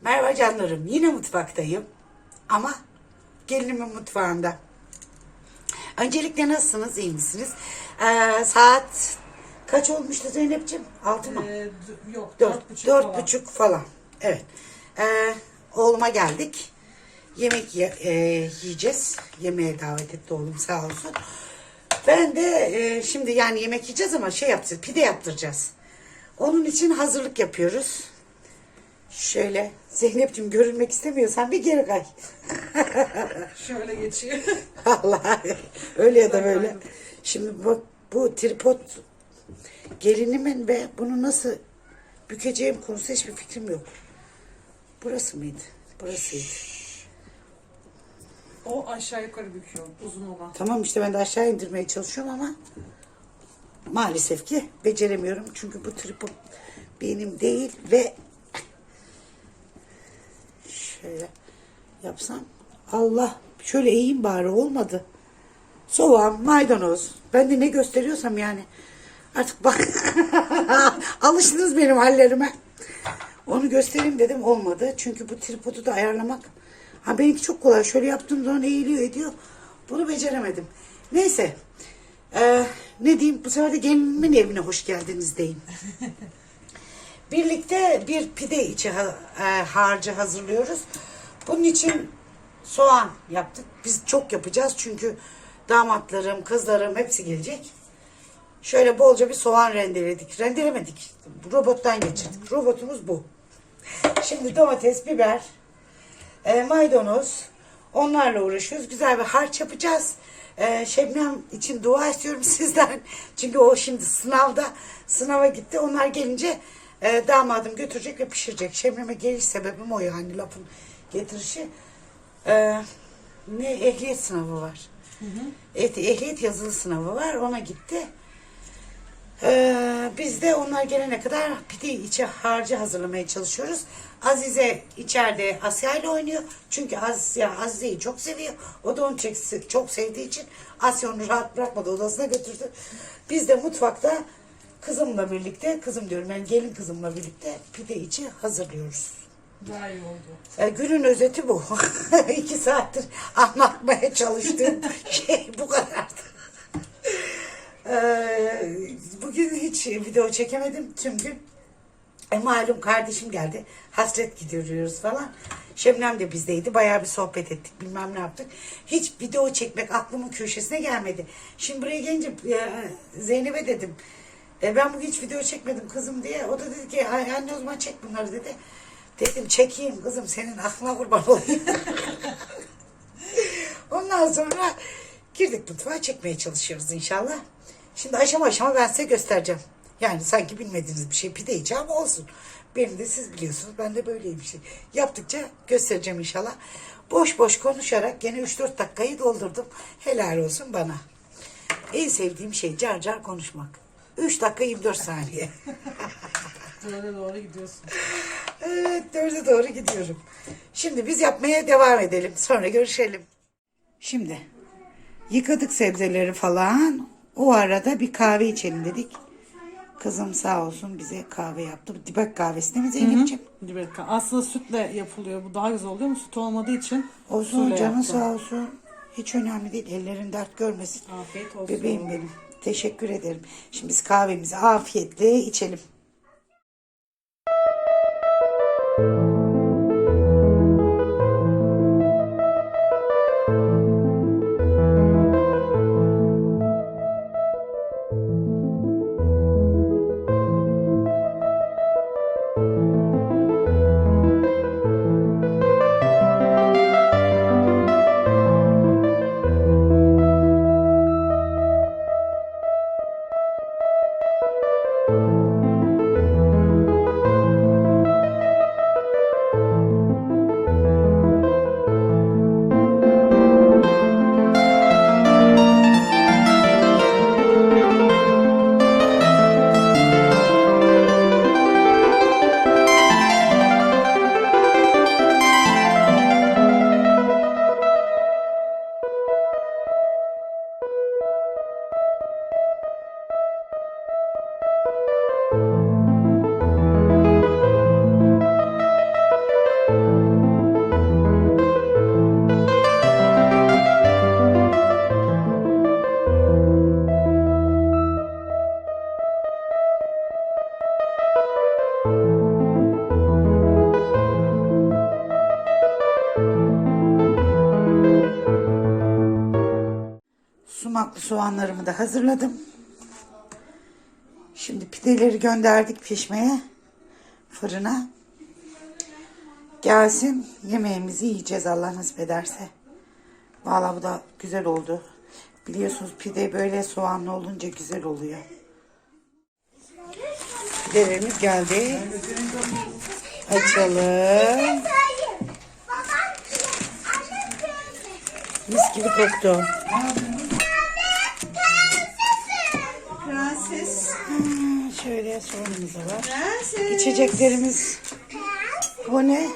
Merhaba canlarım. Yine mutfaktayım. Ama gelinimin mutfağında. Öncelikle nasılsınız? iyi misiniz? Ee, saat kaç olmuştu Zeynep'ciğim? Altı mı? Ee, yok Dört, dört, buçuk dört falan. buçuk falan. Evet. Ee, oğluma geldik. Yemek ye- e, yiyeceğiz. Yemeğe davet etti oğlum sağ olsun. Ben de e, şimdi yani yemek yiyeceğiz ama şey yapacağız. Pide yaptıracağız. Onun için hazırlık yapıyoruz. Şöyle Zeynep'ciğim görünmek istemiyorsan bir geri kay. Şöyle geçiyor. Vallahi öyle ya da böyle. Şimdi bak bu tripod gelinimin ve bunu nasıl bükeceğim konusunda hiçbir fikrim yok. Burası mıydı? Burasıydı. o aşağı yukarı büküyor uzun olan. Tamam işte ben de aşağı indirmeye çalışıyorum ama maalesef ki beceremiyorum. Çünkü bu tripod benim değil ve şöyle yapsam Allah şöyle eğeyim bari olmadı. Soğan, maydanoz. Ben de ne gösteriyorsam yani. Artık bak alıştınız benim hallerime. Onu göstereyim dedim olmadı. Çünkü bu tripodu da ayarlamak. Ha benimki çok kolay. Şöyle yaptığım zaman eğiliyor ediyor. Bunu beceremedim. Neyse. Ee, ne diyeyim bu sefer de gelinimin evine hoş geldiniz deyin. Birlikte bir pide içi e, harcı hazırlıyoruz. Bunun için soğan yaptık. Biz çok yapacağız çünkü damatlarım, kızlarım hepsi gelecek. Şöyle bolca bir soğan rendeledik. Rendelemedik. Robottan geçirdik. Robotumuz bu. Şimdi domates, biber, e, maydanoz onlarla uğraşıyoruz. Güzel bir harç yapacağız. E, Şebnem için dua istiyorum sizden. Çünkü o şimdi sınavda sınava gitti. Onlar gelince e, damadım götürecek ve pişirecek. Şebnem'e geliş sebebim o yani lafın getirişi. E, ne ehliyet sınavı var. Evet, ehliyet yazılı sınavı var. Ona gitti. Ee, biz de onlar gelene kadar pide içi harcı hazırlamaya çalışıyoruz. Azize içeride Asya ile oynuyor. Çünkü Asya Azize'yi çok seviyor. O da onu çok sevdiği için Asya onu rahat bırakmadı odasına götürdü. Biz de mutfakta kızımla birlikte, kızım diyorum ben gelin kızımla birlikte pide içi hazırlıyoruz. Daha iyi oldu. E, günün özeti bu. İki saattir anlatmaya çalıştığım şey bu kadardı. Ee, bugün hiç video çekemedim tüm gün. E, malum kardeşim geldi. Hasret gidiyoruz falan. Şebnem de bizdeydi. Bayağı bir sohbet ettik. Bilmem ne yaptık. Hiç video çekmek aklımın köşesine gelmedi. Şimdi buraya gelince e, Zeynep'e dedim. E, ben bugün hiç video çekmedim kızım diye. O da dedi ki "Ay, anne o zaman çek bunları dedi. Dedim çekeyim kızım senin aklına kurban olayım. Ondan sonra girdik mutfağa çekmeye çalışıyoruz inşallah. Şimdi aşama aşama ben size göstereceğim. Yani sanki bilmediğiniz bir şey pide yiyeceğim olsun. Benim de siz biliyorsunuz ben de böyleyim şey. Yaptıkça göstereceğim inşallah. Boş boş konuşarak gene 3-4 dakikayı doldurdum. Helal olsun bana. En sevdiğim şey car car konuşmak. 3 dakika 24 saniye. Böyle doğru gidiyorsun. Evet dörde doğru gidiyorum. Şimdi biz yapmaya devam edelim. Sonra görüşelim. Şimdi yıkadık sebzeleri falan. O arada bir kahve içelim dedik. Kızım sağ olsun bize kahve yaptı. Dibek kahvesi değil mi Zeynep'ciğim? Dibeka. Aslında sütle yapılıyor. Bu daha güzel oluyor mu? Süt olmadığı için Olsun canın yaptım. sağ olsun. Hiç önemli değil. Ellerin dert görmesin. Afiyet olsun. Bebeğim benim. Teşekkür ederim. Şimdi biz kahvemizi afiyetle içelim. Soğanlarımı da hazırladım. Şimdi pideleri gönderdik pişmeye fırına. Gelsin yemeğimizi yiyeceğiz Allah nasip ederse. Vallahi bu da güzel oldu. Biliyorsunuz pide böyle soğanlı olunca güzel oluyor. Pidelerimiz geldi. Açalım. Mis gibi koktu. Şöyle soğanımız da var. İçeceklerimiz bu ne?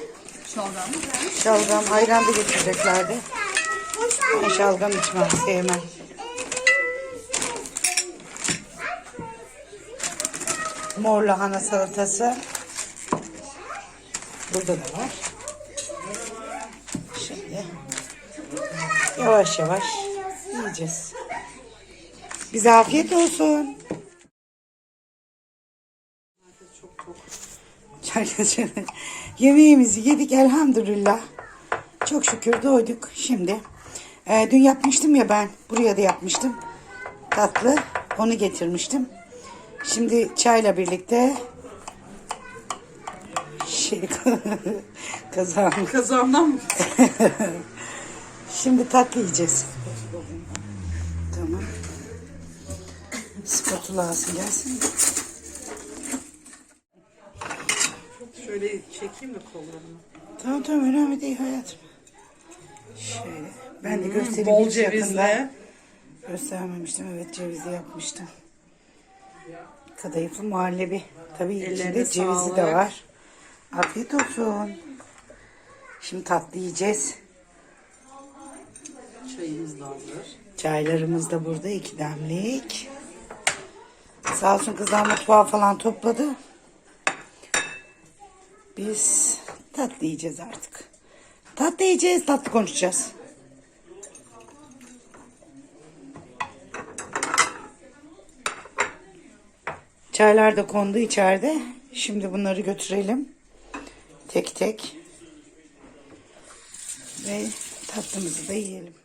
Şalgam. Şalgam, ayran da getireceklerdi. Ben şalgam içmem, sevmem. Mor lahana salatası. Burada da var. Şimdi yavaş yavaş yiyeceğiz. Bize afiyet olsun. Arkadaşlar yemeğimizi yedik elhamdülillah. Çok şükür doyduk. Şimdi e, dün yapmıştım ya ben. Buraya da yapmıştım. Tatlı. Onu getirmiştim. Şimdi çayla birlikte şey kazan. Kazandan mı? Şimdi tatlı yiyeceğiz. Tamam. Spatula alsın gelsin. Şöyle çekeyim mi kollarını? Tamam tamam önemli değil hayatım. Şöyle. Ben de göstereyim. Bol cevizle. Göstermemiştim. Evet cevizli yapmıştım. Kadayıflı muhallebi. Tabii Ellerine içinde cevizi de sağlık. var. Afiyet olsun. Şimdi tatlı yiyeceğiz. Çayımız da hazır. Çaylarımız da burada iki demlik. Sağ olsun kızlar mutfağı falan topladı. Biz tatlı yiyeceğiz artık. Tatlı yiyeceğiz, tatlı konuşacağız. Çaylar da kondu içeride. Şimdi bunları götürelim. Tek tek. Ve tatlımızı da yiyelim.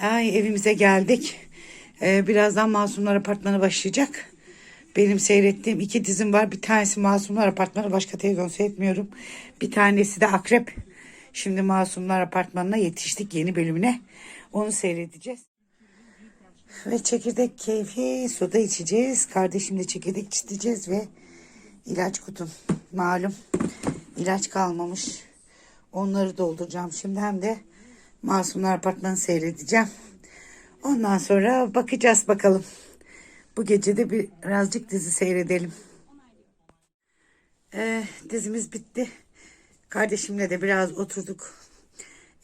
Ay evimize geldik. Ee, birazdan Masumlar Apartmanı başlayacak. Benim seyrettiğim iki dizim var. Bir tanesi Masumlar Apartmanı. Başka televizyon seyretmiyorum. Bir tanesi de Akrep. Şimdi Masumlar Apartmanı'na yetiştik yeni bölümüne. Onu seyredeceğiz. Ve çekirdek keyfi soda içeceğiz. Kardeşimle çekirdek içeceğiz ve ilaç kutum. Malum ilaç kalmamış. Onları dolduracağım şimdi hem de Masumlar Apartmanı seyredeceğim. Ondan sonra bakacağız bakalım. Bu gece de birazcık dizi seyredelim. Ee, dizimiz bitti. Kardeşimle de biraz oturduk.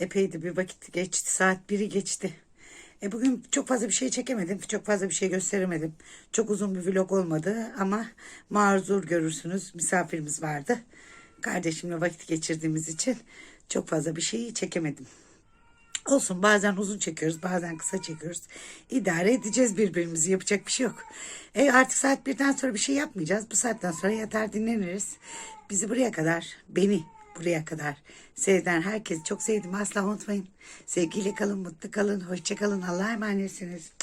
Epey de bir vakit geçti. Saat biri geçti. E bugün çok fazla bir şey çekemedim. Çok fazla bir şey gösteremedim. Çok uzun bir vlog olmadı ama mazur görürsünüz. Misafirimiz vardı. Kardeşimle vakit geçirdiğimiz için çok fazla bir şey çekemedim. Olsun bazen uzun çekiyoruz bazen kısa çekiyoruz. İdare edeceğiz birbirimizi yapacak bir şey yok. E artık saat birden sonra bir şey yapmayacağız. Bu saatten sonra yatar dinleniriz. Bizi buraya kadar beni buraya kadar seyreden herkesi çok sevdim asla unutmayın. Sevgiyle kalın mutlu kalın hoşça kalın Allah'a emanetsiniz.